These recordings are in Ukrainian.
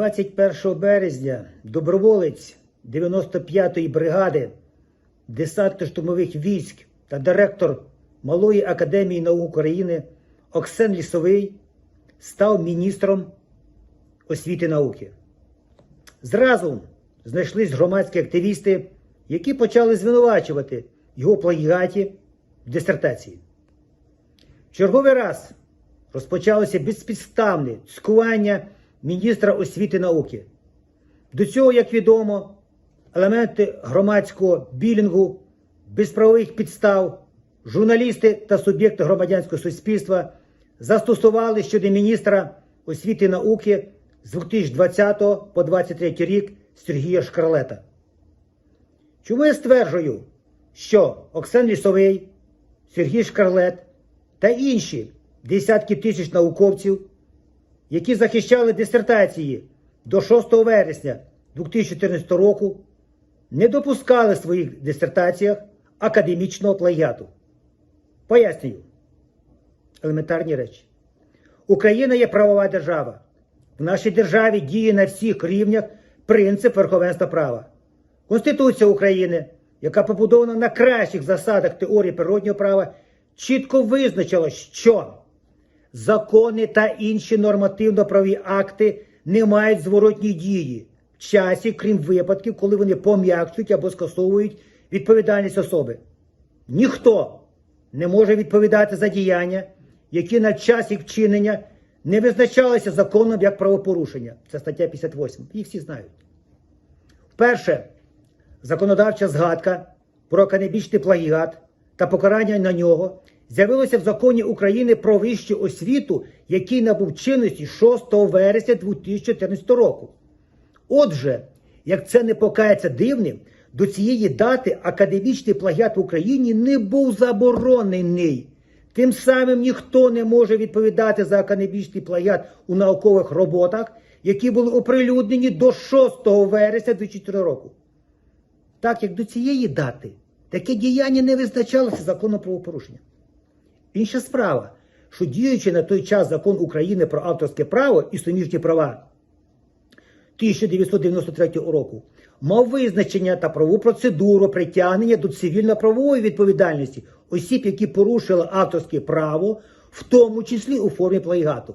21 березня доброволець 95-ї бригади десантно-штурмових військ та директор Малої академії наук України Оксен Лісовий став міністром освіти науки. Зразу знайшлись громадські активісти, які почали звинувачувати його плагіаті в дисертації. В черговий раз розпочалося безпідставне цькування міністра освіти і науки. До цього, як відомо, елементи громадського білінгу, безправових підстав, журналісти та суб'єкти громадянського суспільства застосували щодо міністра освіти і науки з 2020 по 2023 рік Сергія Шкарлета. Чому я стверджую, що Оксан Лісовий, Сергій Шкарлет та інші десятки тисяч науковців, які захищали дисертації до 6 вересня 2014 року, не допускали в своїх дисертаціях академічного плагіату. Пояснюю елементарні речі. Україна є правова держава. В нашій державі діє на всіх рівнях принцип верховенства права. Конституція України, яка побудована на кращих засадах теорії природнього права, чітко визначила, що закони та інші нормативно-праві акти не мають зворотній дії в часі, крім випадків, коли вони пом'якшують або скасовують відповідальність особи. Ніхто не може відповідати за діяння, які на час їх вчинення не визначалися законом як правопорушення. Це стаття 58. Їх всі знають. Вперше законодавча згадка про академічний плагіат та покарання на нього з'явилося в законі України про вищу освіту, який набув чинності 6 вересня 2014 року. Отже, як це не покається дивним, до цієї дати академічний плагіат в Україні не був заборонений. Тим самим ніхто не може відповідати за академічний плагіат у наукових роботах, які були оприлюднені до 6 вересня 2004 року. Так як до цієї дати таке діяння не визначалося законом правопорушення. Інша справа, що діючи на той час закон України про авторське право і суміжні права 1993 року мав визначення та правову процедуру притягнення до цивільно-правової відповідальності осіб, які порушили авторське право, в тому числі у формі плагіату.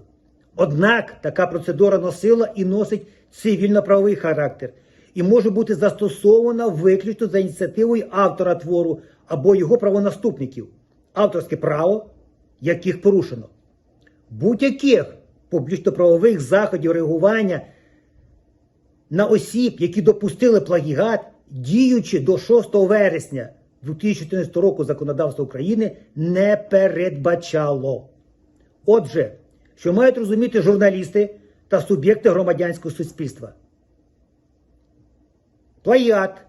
Однак така процедура носила і носить цивільно-правовий характер і може бути застосована виключно за ініціативою автора твору або його правонаступників, авторське право яких порушено. Будь-яких публічно-правових заходів реагування на осіб, які допустили плагіат, діючи до 6 вересня 2014 року законодавство України не передбачало. Отже, що мають розуміти журналісти та суб'єкти громадянського суспільства. Плагіат,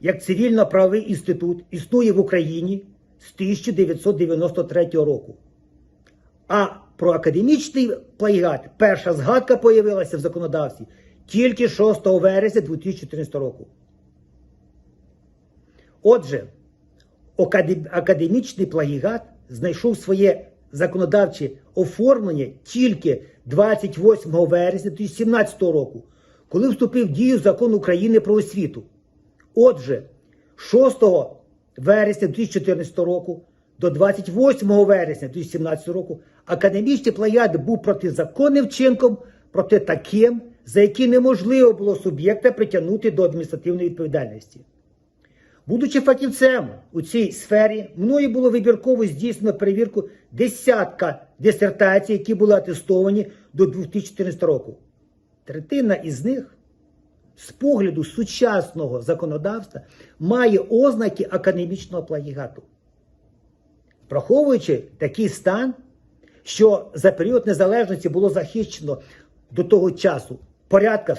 як цивільно-правовий інститут, існує в Україні з 1993 року. А про академічний плагіат перша згадка появилася в законодавстві тільки 6 вересня 2014 року. Отже, академічний плагіат знайшов своє законодавче оформлення тільки 28 вересня 2017 року, коли вступив в дію закон України про освіту. Отже, 6 вересня 2014 року до 28 вересня 2017 року академічний плагіат був протизаконним вчинком проти таким, за який неможливо було суб'єкта притягнути до адміністративної відповідальності. Будучи фахівцем у цій сфері, мною було вибірково здійснено перевірку десятка дисертацій, які були атестовані до 2014 року. Третина із них з погляду сучасного законодавства має ознаки академічного плагіату. Враховуючи такий стан, що за період незалежності було захищено до того часу порядка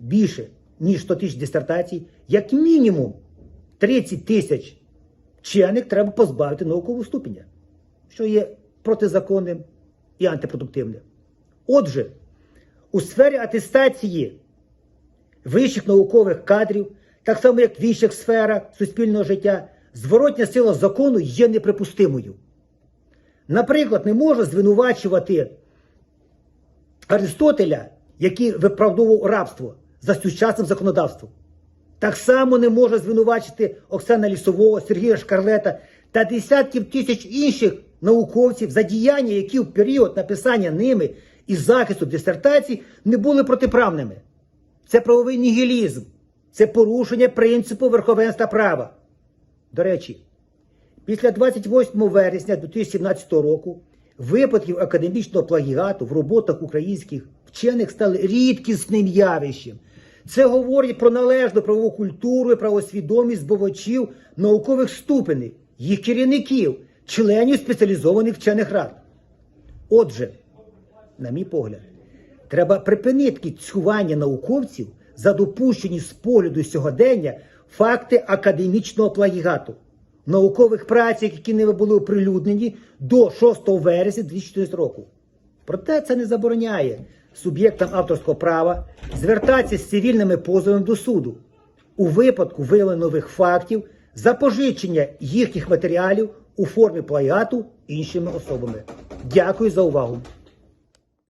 більше, ніж 100 тисяч дисертацій, як мінімум 30 тисяч вчених треба позбавити наукового ступеня, що є протизаконним і антипродуктивним. Отже, у сфері атестації вищих наукових кадрів, так само як в інших сферах суспільного життя, зворотня сила закону є неприпустимою. Наприклад, не можна звинувачувати Аристотеля який виправдовував рабство за сучасним законодавством. Так само не може звинувачити Оксана Лісового, Сергія Шкарлета та десятків тисяч інших науковців за діяння, які в період написання ними і захисту дисертацій не були протиправними. Це правовий нігілізм, це порушення принципу верховенства права. До речі, після 28 вересня 2017 року випадків академічного плагіату в роботах українських вчених стали рідкісним явищем. Це говорить про належну правову культуру і правосвідомість збувачів наукових ступенів, їх керівників, членів спеціалізованих вчених рад. Отже, на мій погляд, треба припинити цькування науковців за допущені з погляду сьогодення факти академічного плагіату в наукових працях, які не були оприлюднені до 6 вересня 2014 року. Проте це не забороняє суб'єктам авторського права звертатися з цивільними позовами до суду у випадку виявлення нових фактів запожичення їхніх матеріалів у формі плагіату іншими особами. Дякую за увагу.